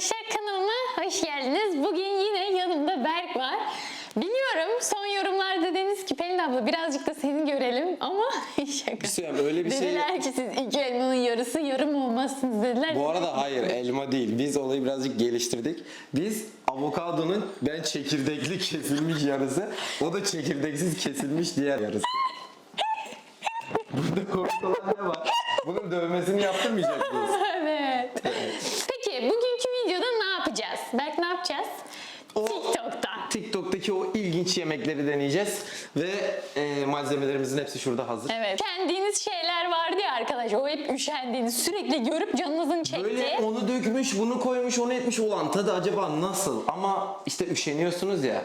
arkadaşlar kanalıma hoş geldiniz. Bugün yine yanımda Berk var. Biliyorum son yorumlarda dediniz ki Pelin abla birazcık da seni görelim ama şaka. Bir şey öyle bir şey- Dediler ki siz iki elmanın yarısı yarım olmazsınız dediler. Bu arada hayır elma değil. Biz olayı birazcık geliştirdik. Biz avokadonun ben çekirdekli kesilmiş yarısı, o da çekirdeksiz kesilmiş diğer yarısı. Burada komik olan ne var? Bunun dövmesini yaptırmayacak mıyız? evet. Bugünkü videoda ne yapacağız? Berk ne yapacağız? O- TikTok'ta. TikTok'taki o ilginç yemekleri deneyeceğiz ve e, malzemelerimizin hepsi şurada hazır. Evet. Kendiniz şeyler vardı ya arkadaş. O hep üşendiğiniz, sürekli görüp canınızın çektiği. Böyle onu dökmüş, bunu koymuş, onu etmiş olan tadı acaba nasıl? Ama işte üşeniyorsunuz ya.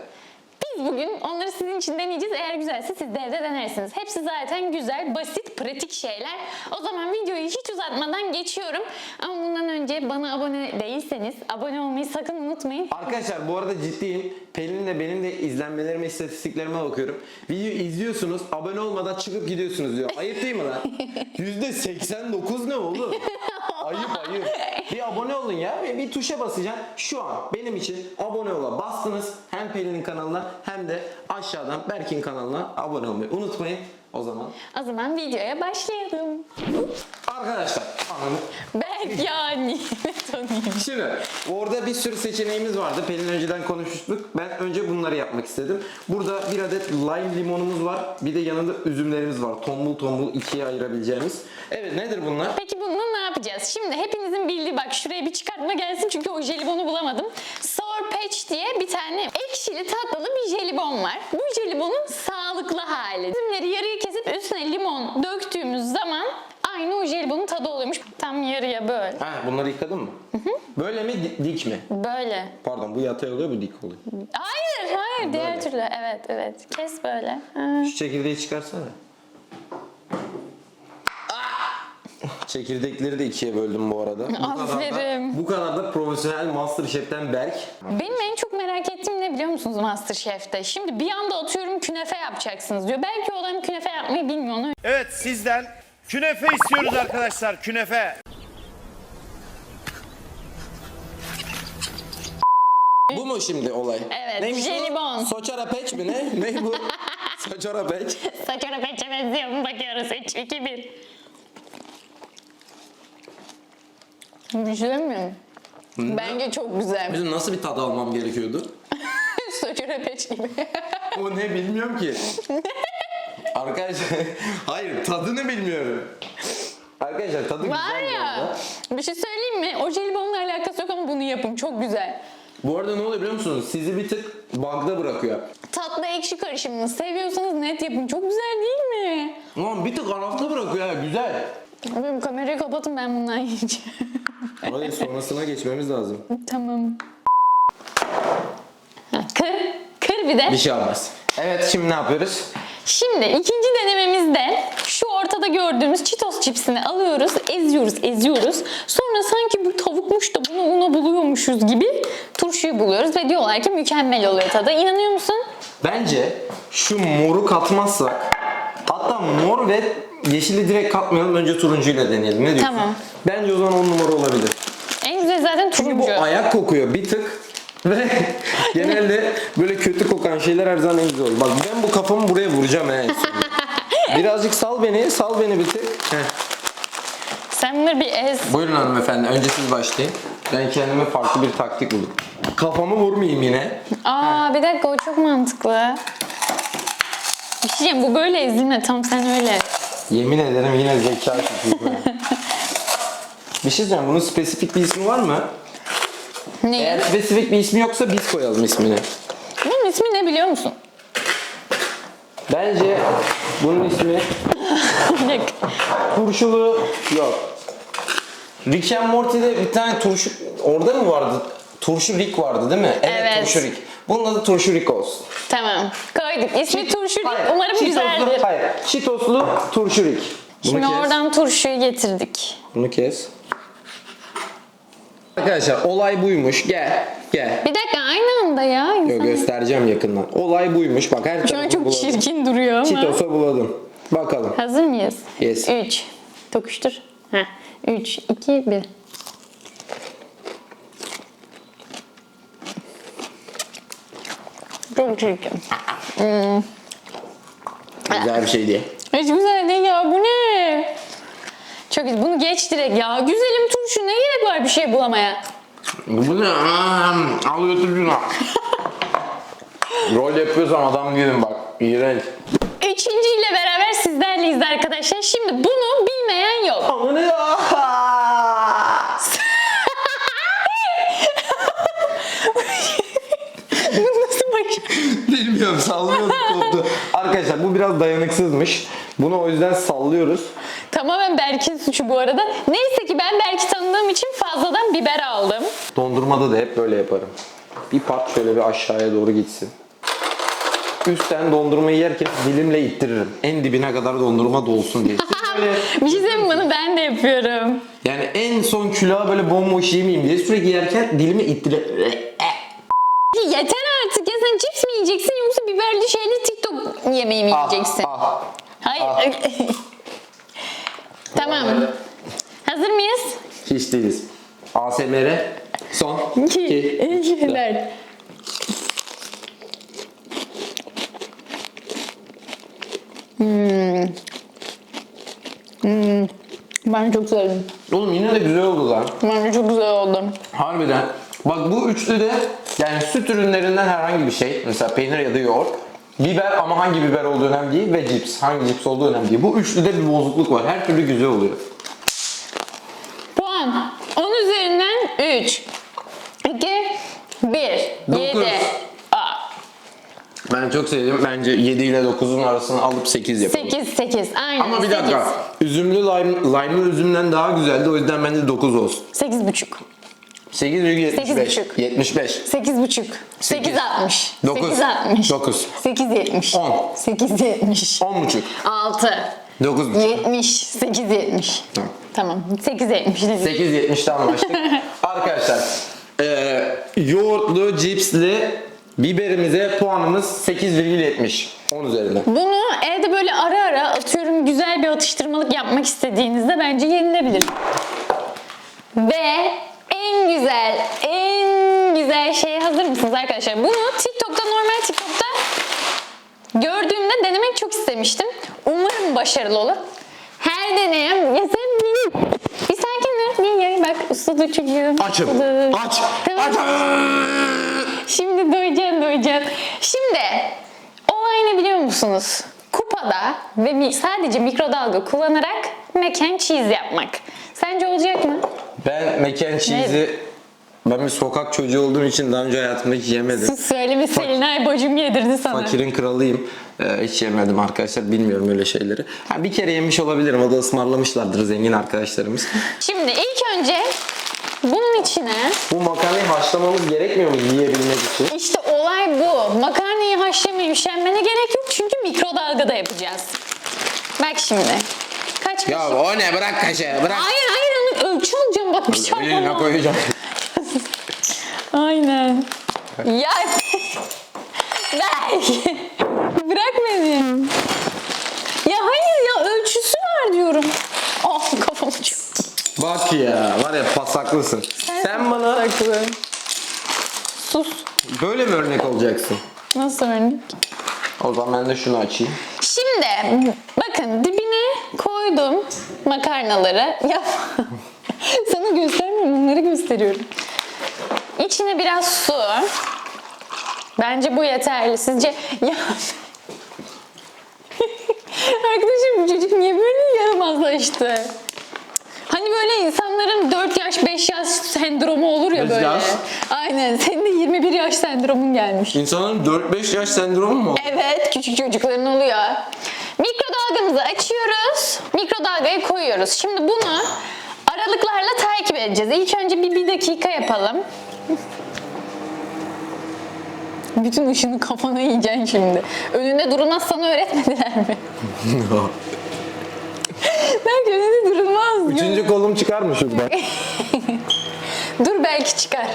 Biz bugün onları sizin için deneyeceğiz. Eğer güzelse siz de evde denersiniz. Hepsi zaten güzel, basit, pratik şeyler. O zaman videoyu hiç uzatmadan geçiyorum. Ama bundan önce bana abone değilseniz abone olmayı sakın unutmayın. Arkadaşlar bu arada ciddiyim. Pelin'le benim de izlenmelerime, istatistiklerime bakıyorum. Videoyu izliyorsunuz, abone olmadan çıkıp gidiyorsunuz diyor. Ayıp değil mi lan? %89 ne oğlum? ayıp ayıp. Bir abone olun ya. Bir, bir tuşa basacaksın. Şu an benim için abone ola bastınız. Hem Pelin'in kanalına hem de aşağıdan Berk'in kanalına abone olmayı unutmayın. O zaman O zaman videoya başlayalım. arkadaşlar ananı Berk yani. Şimdi orada bir sürü seçeneğimiz vardı. Pelin önceden konuşmuştuk. Ben önce bunları yapmak istedim. Burada bir adet lime limonumuz var. Bir de yanında üzümlerimiz var. Tombul tombul ikiye ayırabileceğimiz. Evet nedir bunlar? Peki ne yapacağız? Şimdi hepinizin bildiği bak şuraya bir çıkartma gelsin çünkü o jelibonu bulamadım. Sour Patch diye bir tane ekşili tatlılı bir jelibon var. Bu jelibonun sağlıklı hali. Üzümleri yarıya kesip üstüne limon döktüğümüz zaman aynı o jelibonun tadı oluyormuş. Tam yarıya böyle. Ha bunları yıkadın mı? Böyle mi di- dik mi? Böyle. Pardon bu yatay oluyor bu dik oluyor. Hayır hayır diğer türlü. Evet evet. Kes böyle. Ha. Şu çekirdeği çıkarsana. Çekirdekleri de ikiye böldüm bu arada. Bu kadar da, Aferin. bu kadar da profesyonel Masterchef'ten Berk. Benim en çok merak ettiğim ne biliyor musunuz Masterchef'te? Şimdi bir anda atıyorum künefe yapacaksınız diyor. Belki o adam künefe yapmayı bilmiyor. Onu Evet sizden künefe istiyoruz arkadaşlar künefe. Bu mu şimdi olay? Evet, Neymiş bu? jelibon. Soçara peç mi ne? Ne bu? Soçara peç. Saçara peçe benziyor mu bakıyoruz 3, 2, 1. Güzel mi? Bence çok güzel. Bizim nasıl bir tadı almam gerekiyordu? Saçara peç gibi. O ne bilmiyorum ki. Arkadaşlar hayır tadını bilmiyorum. Arkadaşlar tadı Var güzel bu ya. arada. Bir şey söyleyeyim mi? O jelibonla alakası yok ama bunu yapın. Çok güzel. Bu arada ne oluyor biliyor musunuz? Sizi bir tık bug'da bırakıyor. Tatlı ekşi karışımını seviyorsanız net yapın. Çok güzel değil mi? Ulan bir tık arafta bırakıyor ya güzel. Benim kamerayı kapatın ben bundan yiyeceğim. Hadi sonrasına geçmemiz lazım. tamam. Ha, Kır. Kır bir de. Bir şey olmaz. Evet şimdi ne yapıyoruz? Şimdi ikinci denememizde şu ortada gördüğümüz Cheetos cipsini alıyoruz, eziyoruz, eziyoruz. Sonra sanki bu tavukmuş da bunu una buluyormuşuz gibi turşuyu buluyoruz ve diyorlar ki mükemmel oluyor tadı. İnanıyor musun? Bence şu moru katmazsak hatta mor ve yeşili direkt katmayalım önce turuncuyla deneyelim. Ne diyorsun? Tamam. Bence o zaman on numara olabilir. En güzel zaten Çünkü bu turuncu. ayak kokuyor bir tık. Ve genelde böyle kötü kokan şeyler her zaman en güzel olur. Bak ben bu kafamı buraya vuracağım he. Birazcık sal beni, sal beni bir tık. Heh. Sen bunları bir ez. Buyurun hanımefendi, önce siz başlayın. Ben kendime farklı bir taktik buldum. Kafamı vurmayayım yine. Aa bir dakika o çok mantıklı. Bir şey diyeceğim bu böyle ezilme tam sen öyle. Yemin ederim yine zeka çocuğu. bir şey diyeceğim, bunun spesifik bir ismi var mı? Ne? Eğer spesifik bir ismi yoksa biz koyalım ismini. Bunun ismi ne biliyor musun? Bence bunun ismi turşulu yok. Rick and Morty'de bir tane turşu orada mı vardı? Turşu Rick vardı değil mi? Evet. turşu Rick. Bunun adı turşu Rick olsun. Tamam koyduk. İsmi turşu değil. Hayır, Umarım Cheetos'lu- güzeldir. Hayır. Cheetos'lu turşu Rick. Bunu Şimdi kes. oradan turşuyu getirdik. Bunu kes. Arkadaşlar olay buymuş. Gel. Gel. Bir dakika aynı anda ya. Yo, insan. göstereceğim yakından. Olay buymuş. Bak her tarafı çok buladım. çirkin duruyor ama. Cheetos'a buladım. Bakalım. Hazır mıyız? Yes. 3. Tokuştur. Heh. 3, 2, 1. Çok çirkin. Güzel bir şey diye. Hiç güzel değil ya. Bu ne? Çok güzel. Bunu geç direkt ya. Güzelim turşu. Ne gerek var bir şey bulamaya? Bu ne? Aa, Al götür şunu. Rol yapıyorsam adam değilim bak. İğrenç. Üçüncüyle beraber sizlerleyiz arkadaşlar. Şimdi bunu bilmeyen yok. Ama ne ya? Nasıl bak? Bilmiyorum sallıyoruz koptu. Arkadaşlar bu biraz dayanıksızmış. Bunu o yüzden sallıyoruz. Tamamen Berk'in suçu bu arada. Neyse ki ben Berk'i tanıdığım için fazladan biber aldım. Dondurmada da hep böyle yaparım. Bir part şöyle bir aşağıya doğru gitsin. Üstten dondurmayı yerken dilimle ittiririm. En dibine kadar dondurma dolsun diye. Siz böyle Bir şey söyleyeyim mi? Bunu ben de yapıyorum. yani en son külağı böyle bomboş yemeyeyim diye sürekli yerken dilimi ittiririm. Yeter artık ya sen cips mi yiyeceksin yoksa biberli şeyli TikTok yemeği mi yiyeceksin? Ah, Hayır. tamam. Hazır mıyız? Hiç değiliz. ASMR son 2 İki, ver. Hmm. Hmm. Ben çok sevdim. Oğlum yine de güzel oldu lan. Bence çok güzel oldu. Harbiden. Bak bu üçlü de yani süt ürünlerinden herhangi bir şey. Mesela peynir ya da yoğurt. Biber ama hangi biber olduğu önemli değil ve cips. Hangi cips olduğu önemli değil. Bu üçlüde bir bozukluk var. Her türlü güzel oluyor. Puan. 10 üzerinden 3. 2, 1, 7. Dokuz. Ben çok sevdim. Bence 7 ile 9'un arasını alıp 8 yapalım. 8, 8. Aynen. Ama bir dakika. Üzümlü lime, lime'lı üzümden daha güzeldi. O yüzden bence 9 olsun. 8 buçuk. 8,75. 8,5. 75. 8 buçuk. 8 60. Dokuz. 8 60. Dokuz. 8 70. On. 8 70. 10,5. 6. 9,5. 70. 8 70. Tamam. Tamam. 8 70 dedik. 8.70'te anlaştık. Arkadaşlar eee yoğurtlu, cipsli biberimize puanımız 8,70. 10 üzerinden. Bunu evde böyle ara ara atıyorum güzel bir atıştırmalık yapmak istediğinizde bence yenilebilir. Ve en güzel, en güzel şeye hazır mısınız arkadaşlar? Bunu TikTok'ta, normal TikTok'ta gördüğümde denemek çok istemiştim. Umarım başarılı olur. Her deneyen, ya sen benim. Bir sakin dur. Niye? Bak uslu çocuğum. Açım. Uslu. Aç. Tamam. Aç. Şimdi doyacaksın doyacaksın. Şimdi olay ne biliyor musunuz? Kupada ve sadece mikrodalga kullanarak mac and cheese yapmak. Sence olacak mı? Ben mac and cheese'i ben bir sokak çocuğu olduğum için daha önce hayatımda hiç yemedim. Sus söyleme Selinay bacım yedirdi sana. Fakirin kralıyım. Ee, hiç yemedim arkadaşlar. Bilmiyorum öyle şeyleri. Ha, bir kere yemiş olabilirim. O da ısmarlamışlardır zengin arkadaşlarımız. Şimdi ilk önce bunun içine Bu makarnayı haşlamamız gerekmiyor mu yiyebilmek için? işte olay bu. Makarnayı haşlamaya üşenmene gerek yok çünkü mikrodalgada yapacağız. Bak şimdi. Kaç Ya kaşık? o ne? Bırak kaşığı. Bırak. Hayır hayır bak bir Eline çarpma. koyacağım. Aynen. Ya Berk. Bırak beni. Ya hayır ya ölçüsü var diyorum. Oh kafam uçuyor. Bak ya var ya pasaklısın. Sen bana Sus. böyle mi örnek olacaksın? Nasıl örnek? O zaman ben de şunu açayım. Şimdi bakın dibine koydum makarnaları. Ya sana göstermiyorum bunları gösteriyorum. İçine biraz su. Bence bu yeterli. Sizce ya Arkadaşım bu çocuk niye böyle yaramazlaştı? Hani böyle insanların 4 yaş 5 yaş sendromu olur ya böyle. yaş. Aynen. Senin de 21 yaş sendromun gelmiş. İnsanların 4-5 yaş sendromu mu? Evet, küçük çocukların oluyor. Mikrodalgamızı açıyoruz. Mikrodalgaya koyuyoruz. Şimdi bunu aralıklarla takip edeceğiz. İlk önce bir, bir dakika yapalım. Bütün ışını kafana yiyeceksin şimdi. Önünde durulmaz sana öğretmediler mi? Belki önünde durulmaz. Üçüncü kolum çıkar mı şuradan? Dur belki çıkar.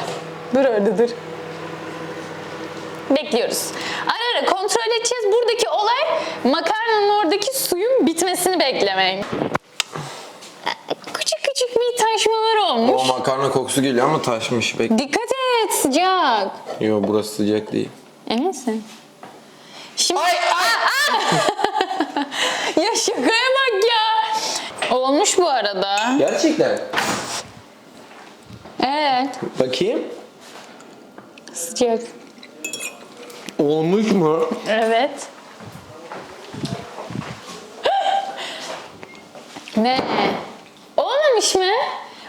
Dur orada dur. Bekliyoruz. Ara ara kontrol edeceğiz. Buradaki olay makarnanın oradaki suyun bitmesini beklemek. Küçük bir taşmalar olmuş. o makarna kokusu geliyor ama taşmış. Bek. Dikkat et sıcak. Yo burası sıcak değil. Eminsin? Şimdi... Aa, aa! ya şakaya bak ya. Olmuş bu arada. Gerçekten. Evet. Bakayım. Sıcak. Olmuş mu? Evet. ne? Olmamış mı?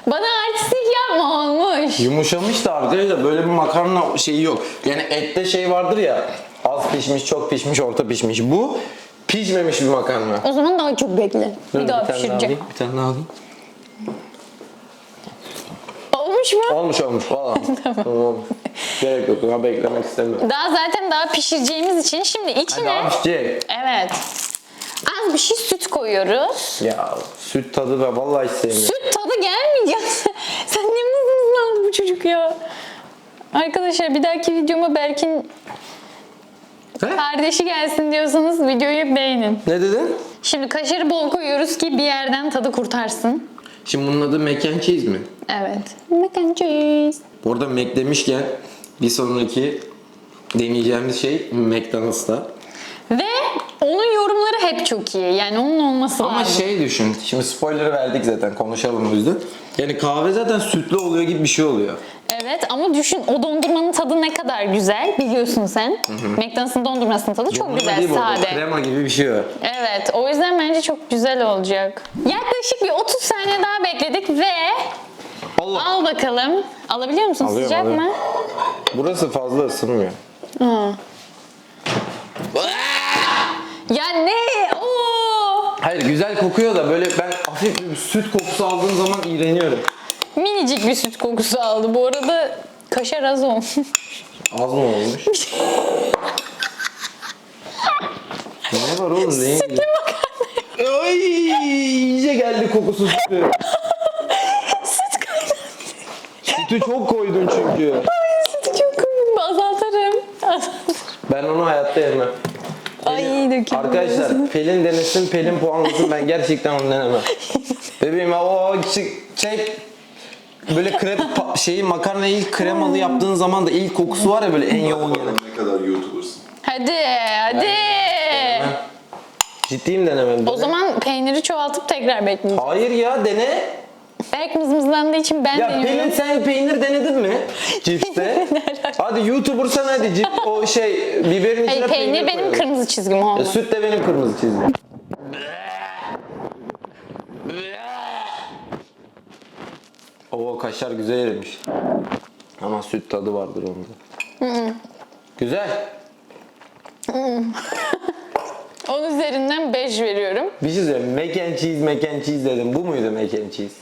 Bana artistlik yapma olmuş. Yumuşamış da arkadaşlar böyle bir makarna şeyi yok. Yani ette şey vardır ya az pişmiş, çok pişmiş, orta pişmiş. Bu pişmemiş bir makarna. O zaman daha çok bekle. Dur, bir daha tane pişireceğim. alayım, bir tane daha alayım. Olmuş mu? Olmuş olmuş valla. tamam. Gerek yok ya beklemek istemiyorum. Daha zaten daha pişireceğimiz için şimdi içine Hadi abi pişecek. evet az bir şey süt koyuyoruz. Ya süt tadı da vallahi hiç sevmiyorum. Süt gelmeyecek. Sen ne mızmızın aldı bu çocuk ya. Arkadaşlar bir dahaki videoma Berk'in He? kardeşi gelsin diyorsanız videoyu beğenin. Ne dedin? Şimdi kaşarı bol koyuyoruz ki bir yerden tadı kurtarsın. Şimdi bunun adı mac and cheese mi? Evet. Mac and cheese. Bu arada Mac demişken bir sonraki deneyeceğimiz şey McDonald's'ta. Ve onun yorumları hep çok iyi. Yani onun olması Ama lazım. şey düşün, şimdi spoiler'ı verdik zaten konuşalım o yüzden. Yani kahve zaten sütlü oluyor gibi bir şey oluyor. Evet ama düşün o dondurmanın tadı ne kadar güzel biliyorsun sen. McDonald's'ın dondurmasının tadı çok Dondurma güzel, değil bu arada, sade. Krema gibi bir şey var. Evet o yüzden bence çok güzel olacak. Yaklaşık bir 30 saniye daha bekledik ve Allah. al bakalım. Alabiliyor musun? Alıyorum, Sıcak alıyorum. mı? Burası fazla ısınmıyor. Hı. Ya ne? Oo! Hayır güzel kokuyor da böyle ben hafif bir süt kokusu aldığım zaman iğreniyorum. Minicik bir süt kokusu aldı. Bu arada kaşar az olmuş. Az mı olmuş? ne var oğlum? Ne? Sütlü makarna. Ay iyice geldi kokusu sütü. Süt kaynağı. Sütü çok koydun çünkü. Sütü çok koyun. Azaltırım. Azaltırım. Ben onu hayatta yemem. Ay döküldü. Arkadaşlar Pelin denesin, Pelin puanlasın. Ben gerçekten onu denemem. Bebeğim o çık- çek böyle krep şeyi makarnayı ilk kremalı yaptığın zaman da ilk kokusu var ya böyle en yoğun gelen. Ne kadar YouTuber'sın. Hadi hadi. Ciddiyim denemem. O zaman peyniri çoğaltıp tekrar bekleyeceğim. Hayır ya dene. Belki mızmızlandığı için ben Ya deniyorum. Pelin sen peynir denedin mi? Cipste. hadi YouTuber sen hadi cip o şey biberin içine Hayır peynir benim koyalım. kırmızı çizgim oldu. E, süt de benim kırmızı çizgim. Oo kaşar güzel erimiş. Ama süt tadı vardır onda. güzel. Onun üzerinden 5 veriyorum. Bir şey söyleyeyim. Mac and cheese, mac and cheese dedim. Bu muydu mac and cheese?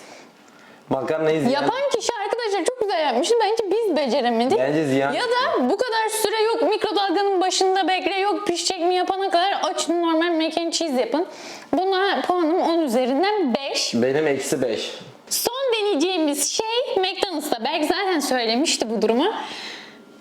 Makarnayı ziyan... Yapan kişi arkadaşlar çok güzel yapmış. Bence biz beceremedik. Bence ziyan. Ya da bu kadar süre yok mikrodalganın başında bekle yok pişecek mi yapana kadar açın normal mac and cheese yapın. Buna puanım 10 üzerinden 5. Benim eksi 5. Son deneyeceğimiz şey McDonald's'ta. Belki zaten söylemişti bu durumu.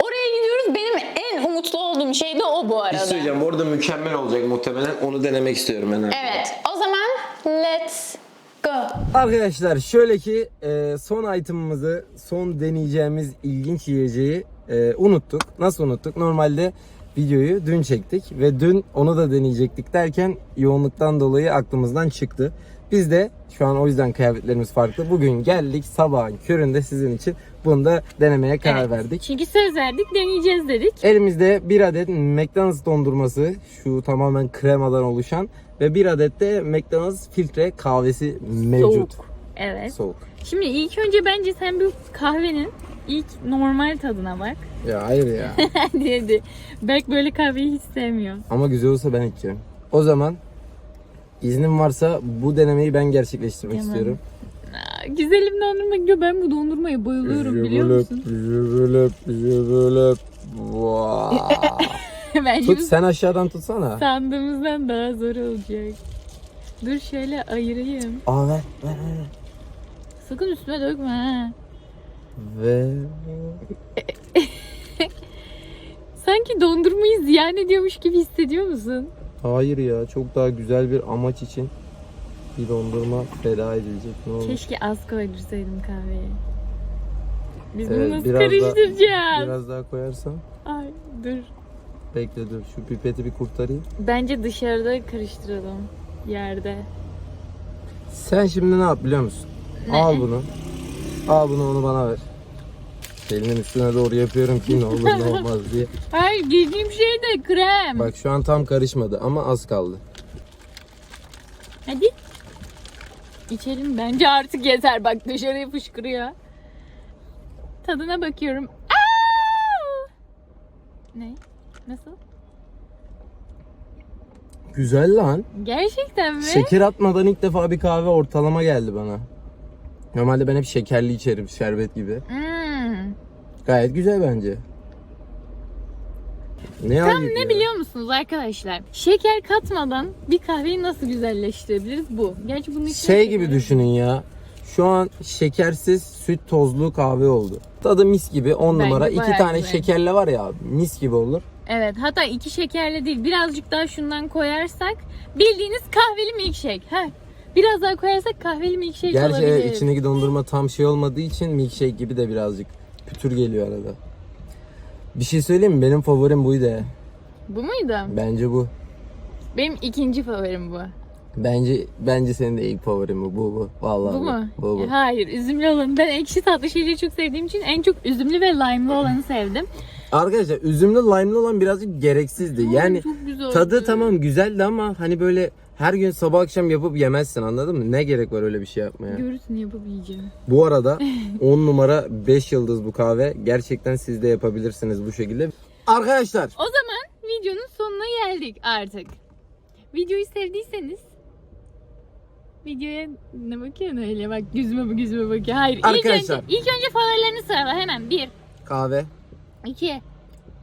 Oraya gidiyoruz. Benim en umutlu olduğum şey de o bu Bir arada. şey söyleyeceğim. Bu arada mükemmel olacak muhtemelen. Onu denemek istiyorum ben. Evet. O zaman let's go. Arkadaşlar şöyle ki e, son itemımızı, son deneyeceğimiz ilginç yiyeceği e, unuttuk. Nasıl unuttuk? Normalde videoyu dün çektik ve dün onu da deneyecektik derken yoğunluktan dolayı aklımızdan çıktı. Biz de şu an o yüzden kıyafetlerimiz farklı. Bugün geldik sabahın köründe sizin için bunu da denemeye karar Evet. verdik. Çünkü söz verdik deneyeceğiz dedik. Elimizde bir adet McDonald's dondurması, şu tamamen kremadan oluşan ve bir adet de McDonald's filtre kahvesi mevcut. Soğuk. Evet. Soğuk. Şimdi ilk önce bence sen bir kahvenin ilk normal tadına bak. Ya hayır ya. Dedi. Berk böyle kahveyi hiç sevmiyor. Ama güzel olsa ben içeceğim. O zaman iznim varsa bu denemeyi ben gerçekleştirmek Tamam. istiyorum. Güzelim dondurma gidiyor. Ben bu dondurmaya bayılıyorum biliyor musun? Jübülüp, jübülüp. Bence Tut sen aşağıdan tutsana. sandığımızdan daha zor olacak. Dur şöyle ayırayım. Aa ver ver ver. Sakın üstüme dökme ha. Ve Sanki dondurmayı ziyan ediyormuş gibi hissediyor musun? hayır ya çok daha güzel bir amaç için bir dondurma feda edilecek ne olur. Keşke az koydursaydım kahveyi. Biz bunu nasıl biraz karıştıracağız? Biraz daha koyarsam. Ay dur. Bekle dur şu pipeti bir kurtarayım. Bence dışarıda karıştıralım. Yerde. Sen şimdi ne yap biliyor musun? Al bunu. Al bunu onu bana ver. Elinin üstüne doğru yapıyorum ki ne olur ne olmaz diye. Hayır girdiğim şey de krem. Bak şu an tam karışmadı ama az kaldı. Hadi. İçelim bence artık yeter. Bak dışarıya fışkırıyor. Tadına bakıyorum. Aa! Ne? Nasıl? Güzel lan. Gerçekten mi? Şeker atmadan ilk defa bir kahve ortalama geldi bana. Normalde ben hep şekerli içerim şerbet gibi. Hmm. Gayet güzel bence. Ne Tam ne ya. biliyor musunuz arkadaşlar? Şeker katmadan bir kahveyi nasıl güzelleştirebiliriz bu. Gerçi bunun içine Şey gibi düşünün ya. Şu an şekersiz süt tozlu kahve oldu. Tadı mis gibi 10 Bence numara. iki bayağı tane güzel. şekerle var ya abi, mis gibi olur. Evet hatta iki şekerli değil birazcık daha şundan koyarsak bildiğiniz kahveli milkshake. Heh. Biraz daha koyarsak kahveli milkshake Gerçi olabilir. evet, içindeki dondurma tam şey olmadığı için milkshake gibi de birazcık pütür geliyor arada. Bir şey söyleyeyim mi? Benim favorim buydu ya. Bu muydu? Bence bu. Benim ikinci favorim bu. Bence bence senin de ilk favorin bu. Bu bu. Vallahi bu mu? Bu bu. Hayır üzümlü olanı. Ben ekşi tatlı şeyleri çok sevdiğim için en çok üzümlü ve lime'lı olanı sevdim. Arkadaşlar üzümlü lime'lı olan birazcık gereksizdi. Yani çok güzel. tadı tamam güzeldi ama hani böyle her gün sabah akşam yapıp yemezsin anladın mı? Ne gerek var öyle bir şey yapmaya? Görürsün yapıp yiyeceğim. Bu arada 10 numara 5 yıldız bu kahve. Gerçekten siz de yapabilirsiniz bu şekilde. Arkadaşlar O zaman videonun sonuna geldik artık. Videoyu sevdiyseniz videoya ne bakıyorsun öyle bak yüzüme yüzüme bakıyor. Hayır ilk Arkadaşlar. önce, ilk önce favorilerini sırala hemen. Bir, kahve iki,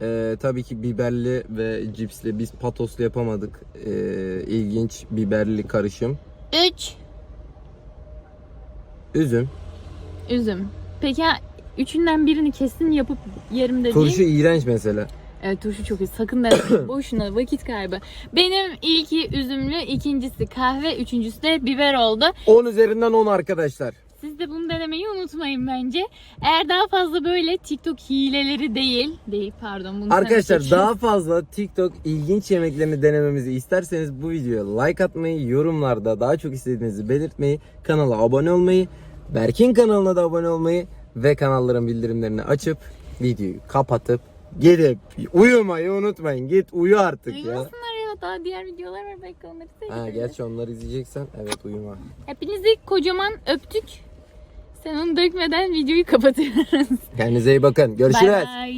Ee, tabii ki biberli ve cipsli biz patoslu yapamadık. Ee, ilginç biberli karışım. üç, Üzüm. üzüm. Peki ha, üçünden birini kesin yapıp yerim dediğin. Turşu iğrenç mesela. Evet turşu çok iyi. Sakın denemeyin. Boşuna vakit kaybı. Benim ilki üzümlü, ikincisi kahve, üçüncüsü de biber oldu. 10 üzerinden 10 arkadaşlar. Siz de bunu denemeyi unutmayın bence. Eğer daha fazla böyle TikTok hileleri değil, değil pardon bunu Arkadaşlar daha fazla TikTok ilginç yemeklerini denememizi isterseniz bu videoya like atmayı, yorumlarda daha çok istediğinizi belirtmeyi, kanala abone olmayı, Berk'in kanalına da abone olmayı ve kanalların bildirimlerini açıp videoyu kapatıp gidip uyumayı unutmayın. Git uyu artık ya. Uyumasınlar ya daha diğer videolar var belki onları Ha, seyrederiz. gerçi onları izleyeceksen evet uyuma. Hepinizi kocaman öptük. Sen onu dökmeden videoyu kapatıyoruz. Kendinize iyi bakın. Görüşürüz. Bye bye.